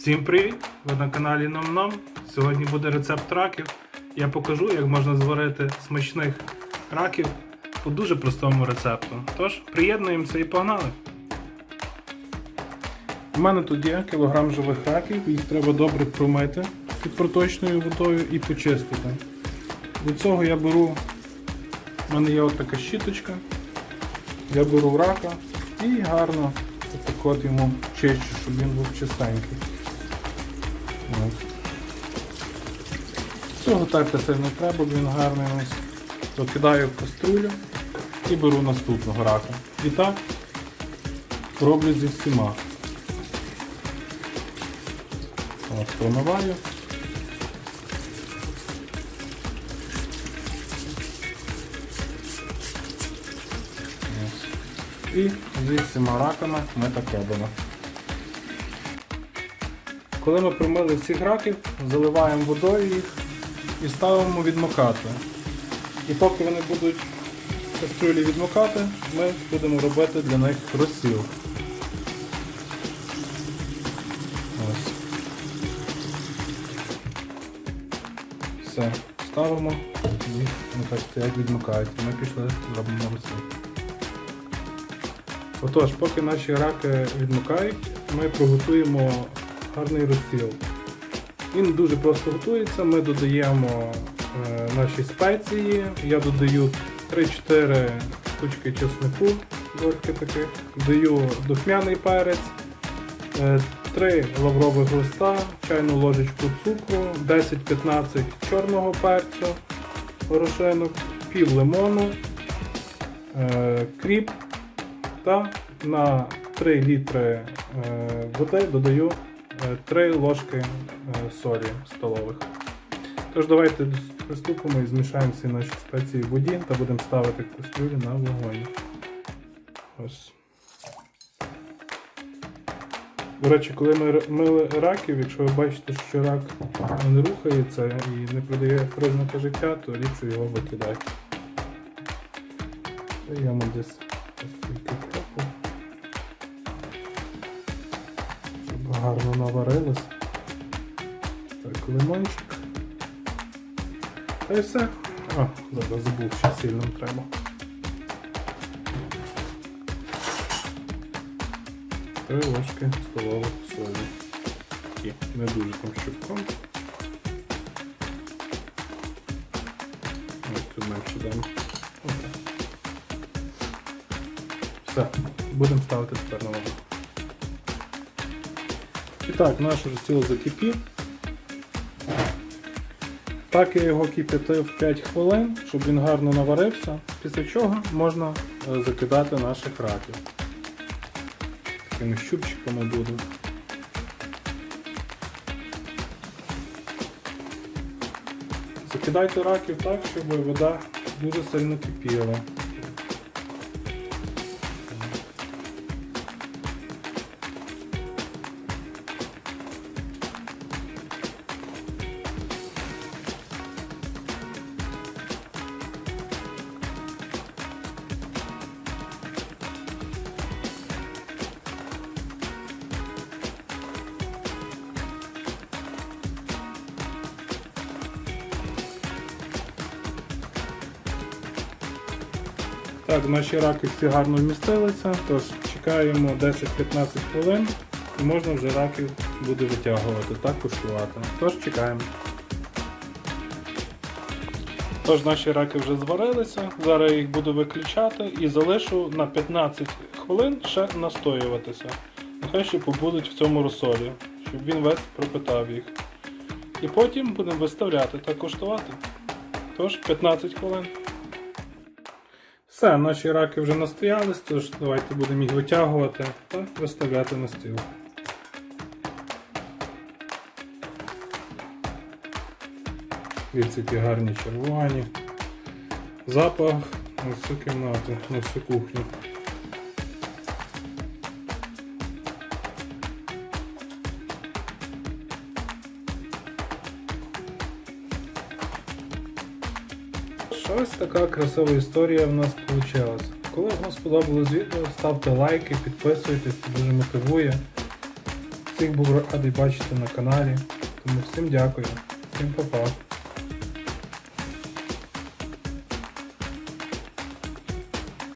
Всім привіт! Ви на каналі Ном Ном. Сьогодні буде рецепт раків. Я покажу, як можна зварити смачних раків по дуже простому рецепту. Тож, приєднуємося і погнали! У мене тут є кілограм живих раків, їх треба добре промити під проточною водою і почистити. Для цього я беру, у мене є от така щіточка, я беру рака і гарно от йому чищу, щоб він був чистенький. Цього терти сильно треба, він гарний ось. То кидаю в каструлю і беру наступного рака. І так роблю зі всіма. От, промиваю. І зі всіма раками ми так робимо. Коли ми промили всіх раків, заливаємо водою їх і ставимо відмокати. І поки вони будуть в кастрюлі відмокати, ми будемо робити для них розсіл. Ось. Все, ставимо і нехай стоять відмокають. Ми пішли, зробимо розсіл. Отож, поки наші раки відмокають, ми приготуємо гарний розсіл. Він дуже просто готується. Ми додаємо е, наші спеції. Я додаю 3-4 штучки чеснику, дольки таких, даю духмяний перець, е, 3 лаврових листа, чайну ложечку цукру, 10-15 чорного перцю, горошинок, пів лимону, е, кріп та на 3 літри е, води додаю 3 ложки е, солі столових. Тож давайте приступимо і змішаємо всі наші спеції в воді та будемо ставити кастрюлю на вогонь. Ось. До речі, коли ми мили раків, якщо ви бачите, що рак не рухається і не придає признаки життя, то ліпше його викидати. Даємо десь гарно наварилось. Так, лимончик. Та й все. А, зараз забув, ще сильним треба. Три ложки столових солі. Такі, не дуже там щупком. Ось тут менше дам. Отак. Все, будемо ставити тепер на воду. Так, наш розстіл закипів. Так я його кип'ятив 5 хвилин, щоб він гарно наварився, після чого можна е, закидати наших раків. Такими щупчиками буду. Закидайте раків так, щоб вода дуже сильно кипіла. Так, наші раки всі гарно вмістилися, тож чекаємо 10-15 хвилин і можна вже раків буде витягувати та куштувати. Тож чекаємо. Тож наші раки вже зварилися, зараз я їх буду виключати і залишу на 15 хвилин ще настоюватися. Нехай ще побудуть в цьому розсолі, щоб він весь пропитав їх. І потім будемо виставляти та куштувати. Тож 15 хвилин. Все, наші раки вже настоялись, тож давайте будемо їх витягувати та виставляти на стіл. Дивіться, які гарні червоні. Запах на всю кімнату, на всю кухню. Ось така красива історія в нас вийшла. Коли вам сподобалось відео, ставте лайки, підписуйтесь, це дуже мотивує. Всіх був радий бачити на каналі. Тому всім дякую. Всім па-па.